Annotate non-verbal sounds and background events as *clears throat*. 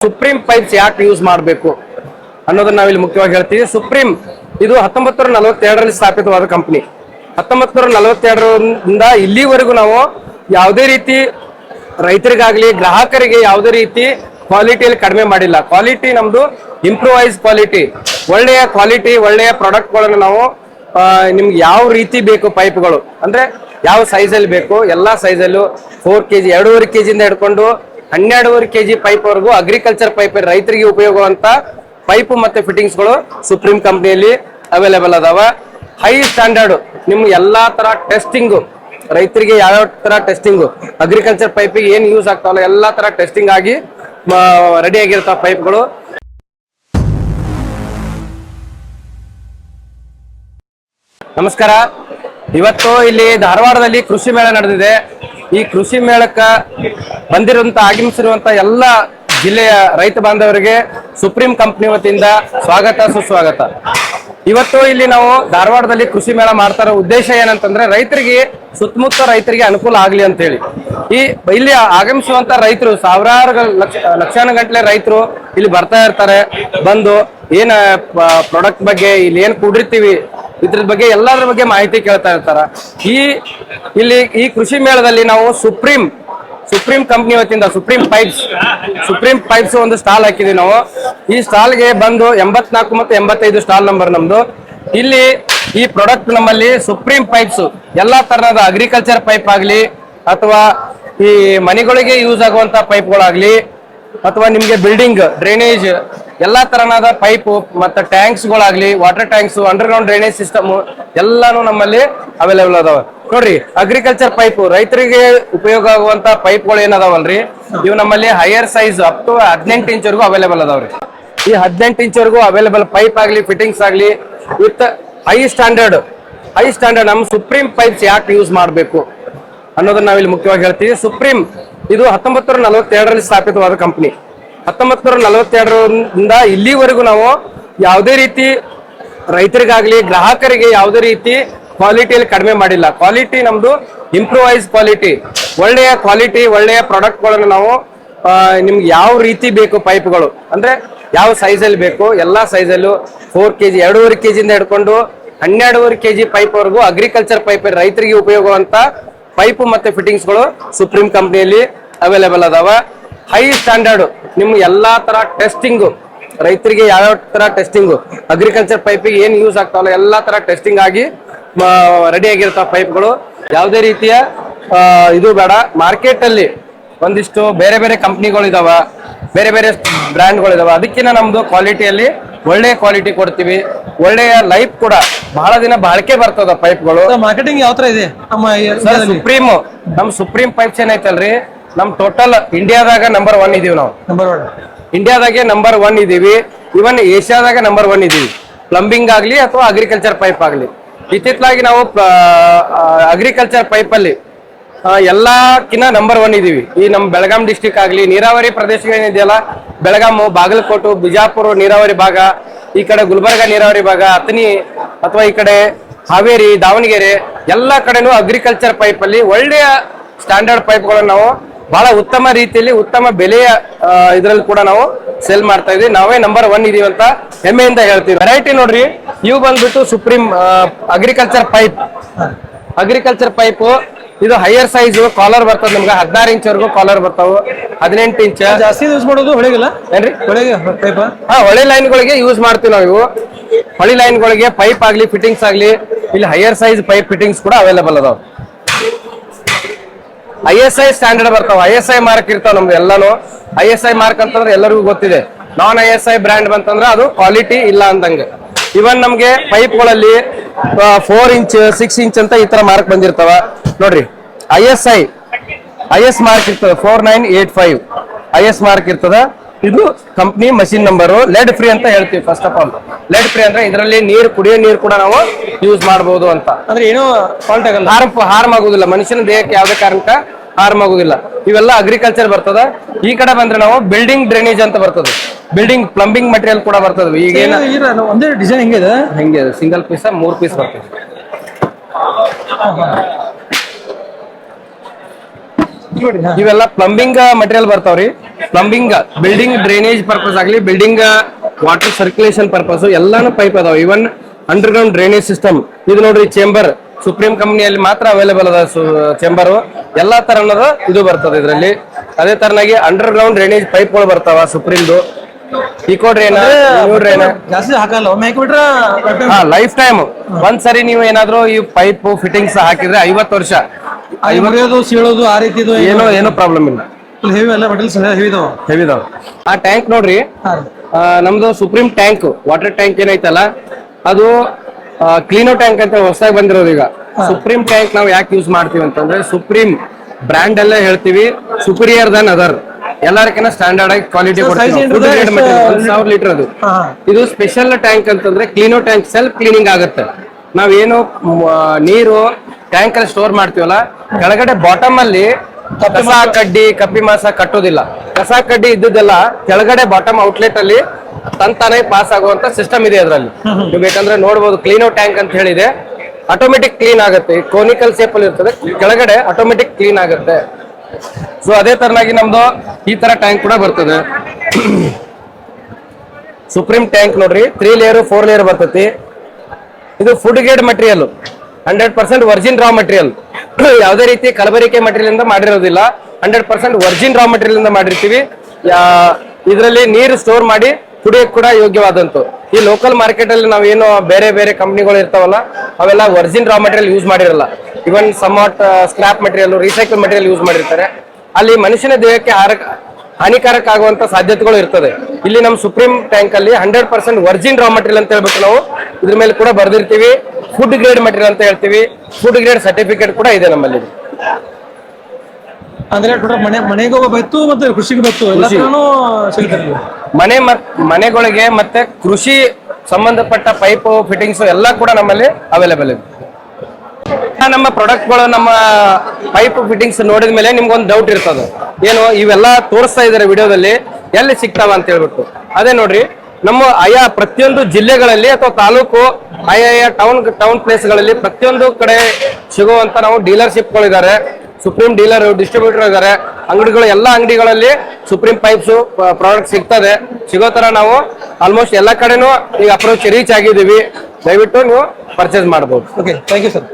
Supreme pipes ಯಾಕೆ use ಮಾಡಬೇಕು ಅನ್ನೋದನ್ನ ನಾವಿಲ್ಲಿ ಮುಖ್ಯವಾಗಿ ಹೇಳ್ತೀವಿ. ಸುಪ್ರೀಂ ಇದು ಹತ್ತೊಂಬತ್ತು ನೂರ ನಲವತ್ತೆರಡರಲ್ಲಿ ಸ್ಥಾಪಿತವಾದ ಕಂಪನಿ ಹತ್ತೊಂಬತ್ತು ನೂರ ನಲವತ್ತೆರಡರಿಂದ ಇಲ್ಲಿವರೆಗೂ ನಾವು ಯಾವುದೇ ರೀತಿ ರೈತರಿಗಾಗಲಿ, ಗ್ರಾಹಕರಿಗೆ ಯಾವುದೇ ರೀತಿ ಕ್ವಾಲಿಟಿಯಲ್ಲಿ ಕಡಿಮೆ ಮಾಡಿಲ್ಲ. ಕ್ವಾಲಿಟಿ ನಮ್ದು ಇಂಪ್ರೂವೈಸ್ ಕ್ವಾಲಿಟಿ ಒಳ್ಳೆಯ ಕ್ವಾಲಿಟಿ ಒಳ್ಳೆಯ ಪ್ರಾಡಕ್ಟ್ಗಳನ್ನು ನಾವು ನಿಮ್ಗೆ ಯಾವ ರೀತಿ ಬೇಕು ಪೈಪ್ಗಳು ಅಂದ್ರೆ ಯಾವ ಸೈಜಲ್ಲಿ ಬೇಕು? ಎಲ್ಲ ಸೈಜಲ್ಲೂ ಫೋರ್ ಕೆ ಜಿ ಎರಡೂವರೆ ಕೆಜಿಯಿಂದ ಹಿಡ್ಕೊಂಡು ಹನ್ನೆರಡೂವರೆ ಕೆಜಿ ಪೈಪ್ ವರೆಗೂ ಅಗ್ರಿಕಲ್ಚರ್ ಪೈಪ್ ರೈತರಿಗೆ ಉಪಯೋಗವಂತ ಪೈಪ್ ಮತ್ತೆ ಫಿಟ್ಟಿಂಗ್ಸ್ಗಳು ಸುಪ್ರೀಂ ಕಂಪ್ನಿಯಲ್ಲಿ ಅವೈಲೇಬಲ್ ಅದಾವ. ಹೈ ಸ್ಟ್ಯಾಂಡರ್ಡ್ ನಿಮ್ ಎಲ್ಲಾ ತರ ಟೆಸ್ಟಿಂಗ್ ರೈತರಿಗೆ ಯಾವ್ಯಾವ ತರ ಟೆಸ್ಟಿಂಗ್ ಅಗ್ರಿಕಲ್ಚರ್ ಪೈಪಿಗೆ ಏನ್ ಯೂಸ್ ಆಗ್ತಾವಲ್ಲ ಎಲ್ಲಾ ತರ ಟೆಸ್ಟಿಂಗ್ ಆಗಿ ರೆಡಿ ಆಗಿರ್ತಾವ ಪೈಪ್ಗಳು ನಮಸ್ಕಾರ. ಇವತ್ತು ಇಲ್ಲಿ ಧಾರವಾಡದಲ್ಲಿ ಕೃಷಿ ಮೇಳ ನಡೆದಿದೆ. ಈ ಕೃಷಿ ಮೇಳಕ್ಕ ಬಂದಿರುವಂತ, ಆಗಮಿಸಿರುವಂತ ಎಲ್ಲ ಜಿಲ್ಲೆಯ ರೈತ ಬಾಂಧವರಿಗೆ ಸುಪ್ರೀಂ ಕಂಪನಿ ವತಿಯಿಂದ ಸ್ವಾಗತ, ಸುಸ್ವಾಗತ. ಇವತ್ತು ಇಲ್ಲಿ ನಾವು ಧಾರವಾಡದಲ್ಲಿ ಕೃಷಿ ಮೇಳ ಮಾಡ್ತಾ ಇರೋ ಉದ್ದೇಶ ಏನಂತಂದ್ರೆ, ರೈತರಿಗೆ, ಸುತ್ತಮುತ್ತ ರೈತರಿಗೆ ಅನುಕೂಲ ಆಗ್ಲಿ ಅಂತ ಹೇಳಿ ಈ ಇಲ್ಲಿ ಆಗಮಿಸುವಂತ ರೈತರು, ಸಾವಿರಾರು ಲಕ್ಷ, ಲಕ್ಷಾನು ಗಂಟ್ಲೆ ರೈತರು ಇಲ್ಲಿ ಬರ್ತಾ ಇರ್ತಾರೆ, ಬಂದು ಏನ ಪ್ರಾಡಕ್ಟ್ ಬಗ್ಗೆ ಇಲ್ಲಿ ಏನ್ ಕುಡಿರ್ತೀವಿ ಇದ್ರ ಬಗ್ಗೆ ಎಲ್ಲರ ಬಗ್ಗೆ ಮಾಹಿತಿ ಕೇಳ್ತಾ ಇರ್ತಾರ. ಈ, ಇಲ್ಲಿ ಈ ಕೃಷಿ ಮೇಳದಲ್ಲಿ ನಾವು ಸುಪ್ರೀಂ ಸುಪ್ರೀಂ ಕಂಪ್ನಿ ವತಿಯಿಂದ, ಸುಪ್ರೀಂ ಪೈಪ್ಸ್ ಸುಪ್ರೀಂ ಪೈಪ್ಸ್ ಒಂದು ಸ್ಟಾಲ್ ಹಾಕಿದೀವಿ ನಾವು. ಈ ಸ್ಟಾಲ್ಗೆ ಬಂದು ಎಂಬತ್ನಾಲ್ಕು ಮತ್ತು ಎಂಬತ್ತೈದು ಸ್ಟಾಲ್ ನಂಬರ್ ನಮ್ದು. ಇಲ್ಲಿ ಈ ಪ್ರಾಡಕ್ಟ್ ನಮ್ಮಲ್ಲಿ ಸುಪ್ರೀಂ ಪೈಪ್ಸ್, ಎಲ್ಲಾ ತರಹದ ಅಗ್ರಿಕಲ್ಚರ್ ಪೈಪ್ ಆಗಲಿ, ಅಥವಾ ಈ ಮನೆಗಳಿಗೆ ಯೂಸ್ ಆಗುವಂತ ಪೈಪ್ಗಳಾಗ್ಲಿ, ಅಥವಾ ನಿಮ್ಗೆ ಬಿಲ್ಡಿಂಗ್, ಡ್ರೈನೇಜ್ ಎಲ್ಲಾ ತರನಾದ ಪೈಪ್ ಮತ್ತೆ tanks ಗಳಾಗ್ಲಿ water tanks underground drainage system ಎಲ್ಲಾನು ನಮ್ಮಲ್ಲಿ ಅವೈಲೇಬಲ್ ಅದಾವ. ನೋಡ್ರಿ ಅಗ್ರಿಕಲ್ಚರ್ ಪೈಪ್ ರೈತರಿಗೆ ಉಪಯೋಗ ಆಗುವಂತ ಪೈಪ್ಗಳು ಏನದಾವಲ್ರಿ? ಇವು ನಮ್ಮಲ್ಲಿ ಹೈಯರ್ ಸೈಜ್ ಅಪ್ ಟು ಹದಿನೆಂಟು ಇಂಚ್ ವರೆಗೂ ಅವೈಲೇಬಲ್ ಅದಾವ್ರಿ. ಈ ಹದಿನೆಂಟು ಇಂಚ್ ವರೆಗೂ ಅವೈಲೇಬಲ್ ಪೈಪ್ ಆಗ್ಲಿ ಫಿಟ್ಟಿಂಗ್ಸ್ ಆಗ್ಲಿ with high standard high standard ನಮ್ಮ ಸುಪ್ರೀಂ ಪೈಪ್ಸ್ ಯಾಕೆ ಯೂಸ್ ಮಾಡಬೇಕು ಅನ್ನೋದನ್ನ ನಾವಿಲ್ಲಿ ಮುಖ್ಯವಾಗಿ ಹೇಳ್ತೀವಿ. ಸುಪ್ರೀಂ ಇದು ಹತ್ತೊಂಬತ್ತು ನಲವತ್ತೆರಡರಲ್ಲಿ ಸ್ಥಾಪಿತವಾದ ಕಂಪನಿ ಹತ್ತೊಂಬತ್ತು ನೂರ ನಲವತ್ತೆರಡರಿಂದ ಇಲ್ಲಿವರೆಗೂ ನಾವು ಯಾವುದೇ ರೀತಿ ರೈತರಿಗಾಗಲಿ, ಗ್ರಾಹಕರಿಗೆ ಯಾವುದೇ ರೀತಿ ಕ್ವಾಲಿಟಿಯಲ್ಲಿ ಕಡಿಮೆ ಮಾಡಿಲ್ಲ. ಕ್ವಾಲಿಟಿ ನಮ್ದು ಇಂಪ್ರೂವೈಸ್ ಕ್ವಾಲಿಟಿ ಒಳ್ಳೆಯ ಕ್ವಾಲಿಟಿ ಒಳ್ಳೆಯ ಪ್ರಾಡಕ್ಟ್ಗಳನ್ನು ನಾವು ನಿಮ್ಗೆ ಯಾವ ರೀತಿ ಬೇಕು ಪೈಪ್ಗಳು ಅಂದ್ರೆ ಯಾವ ಸೈಜಲ್ಲಿ ಬೇಕು? ಎಲ್ಲ ಸೈಜಲ್ಲೂ ಫೋರ್ ಕೆ ಜಿ ಎರಡೂವರೆ ಕೆಜಿಯಿಂದ ಹಿಡ್ಕೊಂಡು ಹನ್ನೆರಡೂವರೆ ಕೆ ಜಿ ಪೈಪ್ವರೆಗೂ ಅಗ್ರಿಕಲ್ಚರ್ ಪೈಪ್ ರೈತರಿಗೆ ಉಪಯೋಗವಂತ ಪೈಪ್ ಮತ್ತೆ ಫಿಟ್ಟಿಂಗ್ಸ್ಗಳು ಸುಪ್ರೀಂ ಕಂಪ್ನಿಯಲ್ಲಿ ಅವೈಲೇಬಲ್ ಅದಾವ. ಹೈ ಸ್ಟ್ಯಾಂಡರ್ಡ್ ನಿಮ್ಮ ಎಲ್ಲಾ ತರ ಟೆಸ್ಟಿಂಗ್ ರೈತರಿಗೆ ಯಾವ್ಯಾವ ತರ ಟೆಸ್ಟಿಂಗ್ ಅಗ್ರಿಕಲ್ಚರ್ ಪೈಪಿಗೆ ಏನ್ ಯೂಸ್ ಆಗ್ತಾವಲ್ಲ ಎಲ್ಲಾ ತರ ಟೆಸ್ಟಿಂಗ್ ಆಗಿ ರೆಡಿ ಆಗಿರ್ತಾವ ಪೈಪ್ಗಳು ಯಾವುದೇ ರೀತಿಯ ಇದು ಬೇಡ. ಮಾರ್ಕೆಟ್ ಅಲ್ಲಿ ಒಂದಿಷ್ಟು ಬೇರೆ ಬೇರೆ ಕಂಪ್ನಿಗಳು ಇದಾವ ಬೇರೆ ಬೇರೆ ಬ್ರ್ಯಾಂಡ್ಗಳು ಇದಾವ. ಅದಕ್ಕಿಂತ ನಮ್ದು ಕ್ವಾಲಿಟಿಯಲ್ಲಿ ಒಳ್ಳೆ ಕ್ವಾಲಿಟಿ ಕೊಡ್ತೀವಿ. ಒಳ್ಳೆಯ ಲೈಫ್ ಕೂಡ ಬಹಳ ದಿನ ಬಾಳಿಕೆ ಬರ್ತದ ಪೈಪ್ಗಳು ಮಾರ್ಕೆಟಿಂಗ್ ಯಾವ ತರ ಇದೆ? ನಮ್ಮ ಈ ಸುಪ್ರೀಂ ನಮ್ ಸುಪ್ರೀಂ ಪೈಪ್ಸ್ ಏನೈತಲ್ರಿ ನಮ್ ಟೋಟಲ್ ಇಂಡಿಯಾದಾಗ ನಂಬರ್ ಒನ್ ಇದೀವಿ ನಾವು. ನಂಬರ್ ಒನ್ ಇಂಡಿಯಾದಾಗೆ ನಂಬರ್ ಒನ್ ಇದೀವಿ. ಇವನ್ ಏಷ್ಯಾದಾಗ ನಂಬರ್ ಒನ್ ಇದೀವಿ. ಪ್ಲಂಬಿಂಗ್ ಆಗ್ಲಿ ಅಥವಾ ಅಗ್ರಿಕಲ್ಚರ್ ಪೈಪ್ ಆಗ್ಲಿ. ಇತ್ತಿತ್ತಲಾಗಿ ನಾವು ಅಗ್ರಿಕಲ್ಚರ್ ಪೈಪ್ ಅಲ್ಲಿ ಎಲ್ಲಕ್ಕಿನ್ನ ನಂಬರ್ ಒನ್ ಇದೀವಿ. ಈ ನಮ್ಮ ಬೆಳಗಾಂ ಡಿಸ್ಟಿಕ್ ಆಗ್ಲಿ ನೀರಾವರಿ ಪ್ರದೇಶಗಳೇನಿದೆಯಲ್ಲ ಬೆಳಗಾಮು ಬಾಗಲಕೋಟು ಬಿಜಾಪುರ ನೀರಾವರಿ ಭಾಗ ಈ ಕಡೆ ಗುಲ್ಬರ್ಗ ನೀರಾವರಿ ಭಾಗ ಅತನಿ ಅಥವಾ ಈ ಕಡೆ ಹಾವೇರಿ ದಾವಣಗೆರೆ ಎಲ್ಲ ಕಡೆನೂ ಅಗ್ರಿಕಲ್ಚರ್ ಪೈಪ್ ಅಲ್ಲಿ ಒಳ್ಳೆಯ ಸ್ಟ್ಯಾಂಡರ್ಡ್ ಪೈಪ್ಗಳನ್ನು ನಾವು ಬಹಳ ಉತ್ತಮ ರೀತಿಯಲ್ಲಿ ಉತ್ತಮ ಬೆಲೆಯ ಇದರಲ್ಲಿ ಕೂಡ ನಾವು ಸೇಲ್ ಮಾಡ್ತಾ ಇದೀವಿ ನಾವೇ ನಂಬರ್ ಒನ್ ಇದೀವಿ ಅಂತ ಹೆಮ್ಮೆಯಿಂದ ಹೇಳ್ತೀವಿ. ವೆರೈಟಿ ನೋಡ್ರಿ ಇವು ಬಂದ್ಬಿಟ್ಟು Supreme agriculture pipe agriculture pipe ಇದು ಹೈಯರ್ ಸೈಜ್ ಕಾಲರ್ ಬರ್ತದೆ ನಿಮ್ಗೆ. ಹದಿನಾರು ಇಂಚ್ ವರೆಗೂ ಕಾಲರ್ ಬರ್ತಾವ. ಹದಿನೆಂಟು ಇಂಚ್ ಜಾಸ್ತಿ ಯೂಸ್ ಮಾಡೋದು ಹೊಳೆಗಿಲ್ಲ? ಏನ್ರಿ? ಹೊಳೆಗೆ ಪೈಪ್ ಹಾ ಹೊಳೆ ಲೈನ್ಗಳಿಗೆ ಯೂಸ್ ಮಾಡ್ತೀವಿ ನಾವು ಇವು. ಹೊಳಿ ಲೈನ್ಗಳಿಗೆ ಪೈಪ್ ಆಗ್ಲಿ ಫಿಟ್ಟಿಂಗ್ಸ್ ಆಗ್ಲಿ ಇಲ್ಲಿ ಹೈಯರ್ ಸೈಜ್ ಪೈಪ್ ಫಿಟ್ಟಿಂಗ್ಸ್ ಕೂಡ ಅವೈಲೇಬಲ್ ಅದಾವ. ಐ ಎಸ್ ಐ ಸ್ಟ್ಯಾಂಡರ್ಡ್ ಬರ್ತಾವ. ಐ ಎಸ್ ಐ ಮಾರ್ಕ್ ಇರ್ತಾವ ನಮ್ದು ಎಲ್ಲಾನು. ಐ ಎಸ್ ಐ ಮಾರ್ಕ್ ಅಂತಂದ್ರೆ ಎಲ್ಲರಿಗೂ ಗೊತ್ತಿದೆ. ನಾನ್ ಐ ಎಸ್ ಐ ಬ್ರ್ಯಾಂಡ್ ಬಂತಂದ್ರೆ ಅದು ಕ್ವಾಲಿಟಿ ಇಲ್ಲ ಅಂದಂಗೆ. ಇವನ್ ನಮ್ಗೆ ಪೈಪ್ಗಳಲ್ಲಿ ಫೋರ್ ಇಂಚ್ ಸಿಕ್ಸ್ ಇಂಚ್ ಅಂತ ಈ ತರ ಮಾರ್ಕ್ ಬಂದಿರ್ತಾವ. ನೋಡ್ರಿ I S I I S mark ಇರ್ತದೆ four nine eight five I S mark ಇರ್ತದ. ಇದು company machine number lead free ಅಂತ ಹೇಳ್ತೀವಿ first of all lead free ಅಂದ್ರೆ ಇದರಲ್ಲಿ ನೀರು ಕುಡಿಯೋ ನೀರು ಕೂಡ ನಾವು ಯೂಸ್ ಮಾಡಬಹುದು ಅಂತ. ಅಂದ್ರೆ ಏನು ಫಾಲ್ಟ್ ಆಗಲ್ಲ. ಹಾರ್ಮ್ ಹಾರ್ಮ್ ಆಗುದಿಲ್ಲ. ಮನುಷ್ಯನ ದೇಹಕ್ಕೆ ಯಾವುದೇ ಕಾರಣಕ್ಕ ಹಾರ್ಮ್ ಆಗುದಿಲ್ಲ ಇವೆಲ್ಲ ಅಗ್ರಿಕಲ್ಚರ್ ಬರ್ತದ. ಈ ಕಡೆ ಬಂದ್ರೆ ನಾವು ಬಿಲ್ಡಿಂಗ್ ಡ್ರೈನೇಜ್ ಅಂತ ಬರ್ತದ. ಬಿಲ್ಡಿಂಗ್ ಪ್ಲಂಬಿಂಗ್ ಮಟೀರಿಯಲ್ ಕೂಡ ಬರ್ತದ. ಈಗ ಏನ ಒಂದೇ ಡಿಸೈನ್ ಹೆಂಗಿದೆ? ಹೆಂಗೆ ಸಿಂಗಲ್ ಪೀಸ್ ಮೂರ್ ಪೀಸ್ ಬರ್ತದೆ. ಇವೆಲ್ಲ ಪ್ಲಂಬಿಂಗ್ ಮಟೀರಿಯಲ್ ಬರ್ತಾವ್ರಿ. ಪ್ಲಂಬಿಂಗ್ ಬಿಲ್ಡಿಂಗ್ ಡ್ರೈನೇಜ್ ಪರ್ಪಸ್ ಆಗಲಿ ಬಿಲ್ಡಿಂಗ್ ವಾಟರ್ ಸರ್ಕ್ಯುಲೇಷನ್ ಪರ್ಪಸ್ ಎಲ್ಲಾನು ಪೈಪ್ ಅದಾವ. Even underground drainage system ಇದು ನೋಡ್ರಿ ಚೇಂಬರ್ ಸುಪ್ರೀಂ ಕಂಪನಿಯಲ್ಲಿ ಮಾತ್ರ ಅವೈಲೇಬಲ್ ಅದ ಚೇಂಬರ್ ಎಲ್ಲಾ ತರನದ ಇದು ಬರ್ತದೆ ಇದರಲ್ಲಿ. ಅದೇ ತರನಾಗಿ ಅಂಡರ್ ಗ್ರೌಂಡ್ ಡ್ರೈನೇಜ್ ಪೈಪ್ಗಳು ಬರ್ತಾವ ಸುಪ್ರೀಂದು. ಇಕೋ ಡ್ರೈನ್ ಜಾಸ್ತಿ ಹಾಕಲ್ಲ ಒಮ್ಮೆ ಹಾಕಿಬಿಟ್ರ ಹಾ ಲೈಫ್ ಟೈಮ್ ಒಂದ್ ಸರಿ ನೀವು ಏನಾದ್ರು ಈ ಪೈಪ್ ಫಿಟ್ಟಿಂಗ್ಸ್ ಹಾಕಿದ್ರೆ ಐವತ್ತು ವರ್ಷ. ಸೀಳೋದು ಆ ರೀತಿ ಏನೋ ಏನೋ? ಪ್ರಾಬ್ಲಮ್ ಇಲ್ಲ. ಹೆವಿ ಎಲ್ಲ ಬಟಲ್ಸ್ ಹೆವಿ ಇದಾವ. ಆ ಟ್ಯಾಂಕ್ ನೋಡ್ರಿ. ನಮ್ದು ಸುಪ್ರೀಂ ಟ್ಯಾಂಕ್ ವಾಟರ್ ಟ್ಯಾಂಕ್ ಏನೈತಲ್ಲ ಅದು ಕ್ಲೀನೋ ಟ್ಯಾಂಕ್ ಅಂತ ಹೊಸದಾಗಿ ಬಂದಿರೋದು ಈಗ. ಸುಪ್ರೀಂ ಟ್ಯಾಂಕ್ ನಾವು ಯಾಕೆ ಯೂಸ್ ಮಾಡ್ತೀವಿ ಅಂತಂದ್ರೆ ಸುಪ್ರೀಂ ಬ್ರ್ಯಾಂಡ್ ಅಲ್ಲೇ ಹೇಳ್ತೀವಿ. ಸುಪೀರಿಯರ್ ದನ್ ಅದರ್ ಎಲ್ಲಾರ್ಕಿನ ಸ್ಟ್ಯಾಂಡರ್ಡ್ ಆಗಿ ಕ್ವಾಲಿಟಿ ಸಾವಿರ ಲೀಟರ್ ಅದು. ಇದು ಸ್ಪೆಷಲ್ ಟ್ಯಾಂಕ್ ಅಂತಂದ್ರೆ ಕ್ಲೀನೋ ಟ್ಯಾಂಕ್ ಸೆಲ್ಫ್ ಕ್ಲೀನಿಂಗ್ ಆಗುತ್ತೆ. ನಾವೇನು ನೀರು ಟ್ಯಾಂಕ್ ಅಲ್ಲಿ ಸ್ಟೋರ್ ಮಾಡ್ತೀವಲ್ಲ ಕೆಳಗಡೆ ಬಾಟಮ್ ಅಲ್ಲಿ ಕಸ ಕಡ್ಡಿ ಕಪ್ಪಿ ಮಾಸ ಕಟ್ಟೋದಿಲ್ಲ. ಕಸ ಕಡ್ಡಿ ಇದ್ದದೆಲ್ಲ ಕೆಳಗಡೆ ಬಾಟಮ್ ಔಟ್ಲೆಟ್ ಅಲ್ಲಿ ತಂತಾನೆ ಪಾಸ್ ಆಗುವಂತ ಸಿಸ್ಟಮ್ ಇದೆ ಅದರಲ್ಲಿ. ನೀವು ಬೇಕಂದ್ರೆ ನೋಡ್ಬೋದು ಕ್ಲೀನೋ ಟ್ಯಾಂಕ್ ಅಂತ ಹೇಳಿದೆ. ಆಟೋಮೆಟಿಕ್ ಕ್ಲೀನ್ ಆಗುತ್ತೆ. ಕೋನಿಕಲ್ ಶೇಪ್ ಅಲ್ಲಿ ಇರ್ತದೆ. ಕೆಳಗಡೆ ಆಟೋಮೆಟಿಕ್ ಕ್ಲೀನ್ ಆಗುತ್ತೆ. ಸೊ ಅದೇ ತರನಾಗಿ ನಮ್ದು ಈ ತರ ಟ್ಯಾಂಕ್ ಕೂಡ ಬರ್ತದೆ. *clears throat* ಸುಪ್ರೀಂ ಟ್ಯಾಂಕ್ ನೋಡ್ರಿ. ತ್ರೀ ಲೇಯರ್ ಫೋರ್ ಲೇಯರ್ ಬರ್ತೈತಿ. ಇದು food grade material hundred percent virgin raw material ಯಾವುದೇ ರೀತಿ ಕಲಬೆರಿಕೆ ಮಟೀರಿಯಲ್ ಇಂದ ಮಾಡಿರೋದಿಲ್ಲ. Hundred percent virgin raw material ಇಂದ ಮಾಡಿರ್ತೀವಿ. ಇದರಲ್ಲಿ ನೀರು ಸ್ಟೋರ್ ಮಾಡಿ ಕುಡಿಯಕ್ಕೆ ಕೂಡ ಯೋಗ್ಯವಾದಂತು. ಈ ಲೋಕಲ್ ಮಾರ್ಕೆಟ್ ಅಲ್ಲಿ ನಾವೇನು ಬೇರೆ ಬೇರೆ ಕಂಪ್ನಿಗಳು ಇರ್ತಾವಲ್ಲ ಅವೆಲ್ಲ ವರ್ಜಿನ್ ರಾ ಮಟೀರಿಯಲ್ ಯೂಸ್ ಮಾಡಿರಲ್ಲ. Even ಸಮಾಟ್ scrap material recycle material use ಮಾಡಿರ್ತಾರೆ. ಅಲ್ಲಿ ಮನುಷ್ಯನ ದೇಹಕ್ಕೆ ಹಾನಿಕಾರಕ ಆಗುವಂತ ಸಾಧ್ಯತೆಗಳು ಇರ್ತದೆ. ಇಲ್ಲಿ ನಮ್ಮ ಸುಪ್ರೀಂ ಟ್ಯಾಂಕ್ ಅಲ್ಲಿ hundred percent virgin raw material ಅಂತ ಹೇಳ್ಬಿಟ್ಟು ನಾವು ಇದ್ರ ಮೇಲೆ ಕೂಡ ಬರ್ದಿರ್ತೀವಿ. ಫುಡ್ ಗ್ರೇಡ್ ಮೆಟೀರಿಯಲ್ ಅಂತ ಹೇಳ್ತೀವಿ. ಫುಡ್ ಗ್ರೇಡ್ ಸರ್ಟಿಫಿಕೇಟ್ ಕೂಡ ಇದೆ ನಮ್ಮಲ್ಲಿ. ಅಂದ್ರೆ ಮನೆ ಮನೆಗೂ ಬತ್ತು ಮತ್ತೆ ಕೃಷಿಗೆ ಬತ್ತು ಸಿಗುತ್ತೆ ಸಿಗ್ತಾರೆ. ಮನೆ ಮನೆಗಳಿಗೆ ಮತ್ತೆ ಕೃಷಿ ಸಂಬಂಧಪಟ್ಟ ಪೈಪ್ ಫಿಟ್ಟಿಂಗ್ಸ್ ಎಲ್ಲ ಕೂಡ ನಮ್ಮಲ್ಲಿ ಅವೈಲೇಬಲ್ ಇದೆ. ನಮ್ಮ ಪ್ರಾಡಕ್ಟ್ಗಳು ನಮ್ಮ ಪೈಪ್ ಫಿಟ್ಟಿಂಗ್ಸ್ ನೋಡಿದ ಮೇಲೆ ನಿಮ್ಗೊಂದು ಡೌಟ್ ಇರ್ತದೆ. ಏನು, ಇವೆಲ್ಲ ತೋರಿಸ್ತಾ ಇದ್ದಾರೆ ವಿಡಿಯೋದಲ್ಲಿ, ಎಲ್ಲಿ ಸಿಗ್ತಾವ ಅಂತ ಹೇಳ್ಬಿಟ್ಟು. ಅದೇ ನೋಡ್ರಿ, ನಮ್ಮ ಆಯಾ ಪ್ರತಿಯೊಂದು ಜಿಲ್ಲೆಗಳಲ್ಲಿ ಅಥವಾ ತಾಲೂಕು, ಆಯಾ ಟೌನ್ ಟೌನ್ ಪ್ಲೇಸ್ಗಳಲ್ಲಿ ಪ್ರತಿಯೊಂದು ಕಡೆ ಸಿಗುವಂತ ನಾವು ಡೀಲರ್ಶಿಪ್ಗಳಿದ್ದಾರೆ ಸುಪ್ರೀಂ ಡೀಲರ್ ಡಿಸ್ಟ್ರಿಬ್ಯೂಟರ್ ಇದ್ದಾರೆ. ಅಂಗಡಿಗಳು, ಎಲ್ಲ ಅಂಗಡಿಗಳಲ್ಲಿ ಸುಪ್ರೀಂ ಪೈಪ್ಸ್ ಪ್ರಾಡಕ್ಟ್ ಸಿಗ್ತದೆ. ಸಿಗೋ ತರ ನಾವು ಆಲ್ಮೋಸ್ಟ್ ಎಲ್ಲ ಕಡೆನೂ ಈಗ ಅಪ್ರೋಚ್ ರೀಚ್ ಆಗಿದ್ದೀವಿ. ದಯವಿಟ್ಟು ನೀವು ಪರ್ಚೇಸ್ ಮಾಡ್ಬೋದು. Okay thank you sir